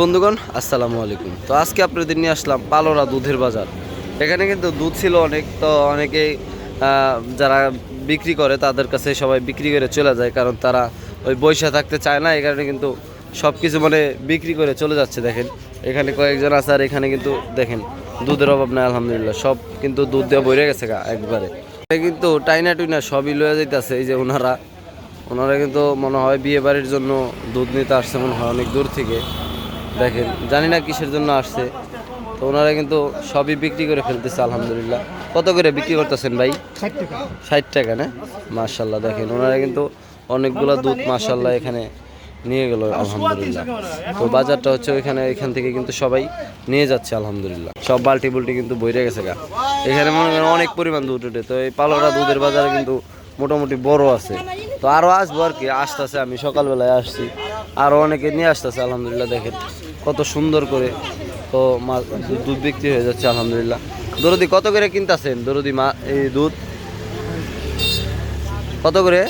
বন্ধুগণ, আসসালামু আলাইকুম। তো আজকে আপনাদের নিয়ে আসলাম পালোরা দুধের বাজার। এখানে কিন্তু দুধ ছিল অনেক, তো অনেকেই যারা বিক্রি করে তাদের কাছে সবাই বিক্রি করে চলে যায়, কারণ তারা ওই বৈশা থাকতে চায় না, এই কারণে কিন্তু সব কিছু মানে বিক্রি করে চলে যাচ্ছে, দেখেন। এখানে কয়েকজন আছে আর এখানে কিন্তু দেখেন, দুধের অভাব নাই, আলহামদুলিল্লাহ। সব কিন্তু দুধ দিয়ে বইরে গেছে গা, একবারে। কিন্তু টাইনা টুইনা সবই লয়ে যাইতেছে, এই যে ওনারা। ওনারা কিন্তু মনে হয় বিয়ে বাড়ির জন্য দুধ নিতে আসছে, মনে হয় অনেক দূর থেকে। দেখেন, জানি না কিসের জন্য আসছে। তো ওনারা কিন্তু সবই বিক্রি করে ফেলতেছে, আলহামদুলিল্লাহ। কত করে বিক্রি করতেছেন ভাই? ষাট টাকা, না? মার্শাল্লাহ দেখেন, ওনারা কিন্তু অনেকগুলো দুধ মার্শাল্লাহ এখানে নিয়ে গেল, আলহামদুলিল্লাহ। তো বাজারটা হচ্ছে ওইখানে, এখান থেকে কিন্তু সবাই নিয়ে যাচ্ছে, আলহামদুলিল্লাহ। সব বালটি বুলটি কিন্তু বইরে গেছে গা। এখানে মনে করেন অনেক পরিমাণ দুধ উঠে, তো এই পালোরা দুধের বাজারে কিন্তু মোটামুটি বড় আছে। তো আরও আসব আর কি, আসতেছে, আমি সকালবেলায় আসছি। আরও অনেকে নিয়ে আসতেছে, আলহামদুলিল্লাহ, দেখেন। কত সুন্দর করে তো মা দু- দুধ বিক্রি হয়ে যাচ্ছে আলহামদুলিল্লাহ। দরদি কত করে কিনতেছেন? দরদি মা এই দুধ? কত করে?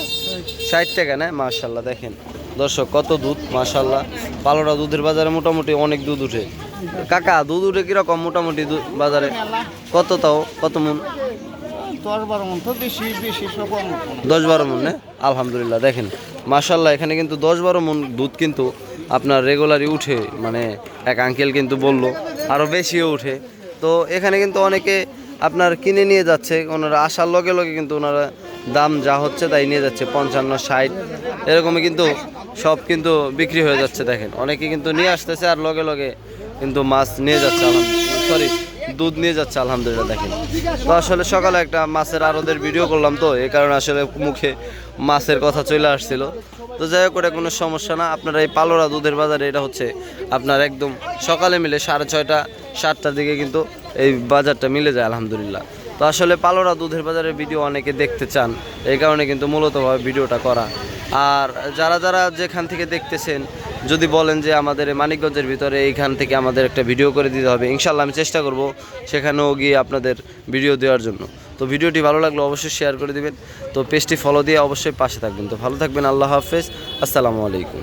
ষাট টাকা না? মার্শাল্লাহ দেখেন। দর্শক কত দুধ মার্শাল্লাহ পালোরা দুধের বাজারে মোটামুটি অনেক দুধ উঠে। কাকা দুধ উঠে কীরকম মোটামুটি বাজারে? কত তাও? কত মন? দশ বারো মন মন। আলহামদুলিল্লাহ দেখেন। মার্শাল্লাহ এখানে কিন্তু দশ বারো মন দুধ কিন্তু আপনার রেগুলারই উঠে মানে এক আঙ্কেল কিন্তু বলল আরও বেশিও উঠে। তো এখানে কিন্তু অনেকে আপনার কিনে নিয়ে যাচ্ছে, ওনারা আসার লগে লগে কিন্তু ওনারা দাম যা হচ্ছে তাই নিয়ে যাচ্ছে, পঞ্চান্ন, ষাট, এরকমই কিন্তু সব কিন্তু বিক্রি হয়ে যাচ্ছে দেখেন। অনেকে কিন্তু নিয়ে আসতেছে আর লগে লগে কিন্তু মাছ নিয়ে যাচ্ছে আমার সরি দুধ নিয়ে যাচ্ছে, আলহামদুলিল্লাহ, দেখেন। তো আসলে সকালে একটা মাছের আরদের ভিডিও করলাম তো এই কারণে আসলে মুখে মাছের কথা চলে আসছিল। তো যাই হোক কোনো সমস্যা না। আপনারা এই পালোরা দুধের বাজারে, এটা হচ্ছে আপনার একদম সকালে মিলে সাড়ে ছয়টা, সাতটার দিকে কিন্তু এই বাজারটা মিলে যায়, আলহামদুলিল্লাহ। তো আসলে পালোরা দুধের বাজারের ভিডিও অনেকে দেখতে চান, এই কারণে কিন্তু মূলতভাবে ভিডিওটা করা। আর যারা যারা যেখান থেকে দেখতেছেন যদি বলেন যে আমাদের মানিকগঞ্জের ভিতরে এইখান থেকে আমাদের একটা ভিডিও করে দিতে হবে ইনশাল্লাহ আমি চেষ্টা করব সেখানেও গিয়ে আপনাদের ভিডিও দেওয়ার জন্য। তো ভিডিওটি ভালো লাগলে অবশ্যই শেয়ার করে দিবেন। তো পেজটি ফলো দিয়ে অবশ্যই পাশে থাকবেন। তো ভালো থাকবেন, আল্লাহ হাফেজ, আসসালামু আলাইকুম।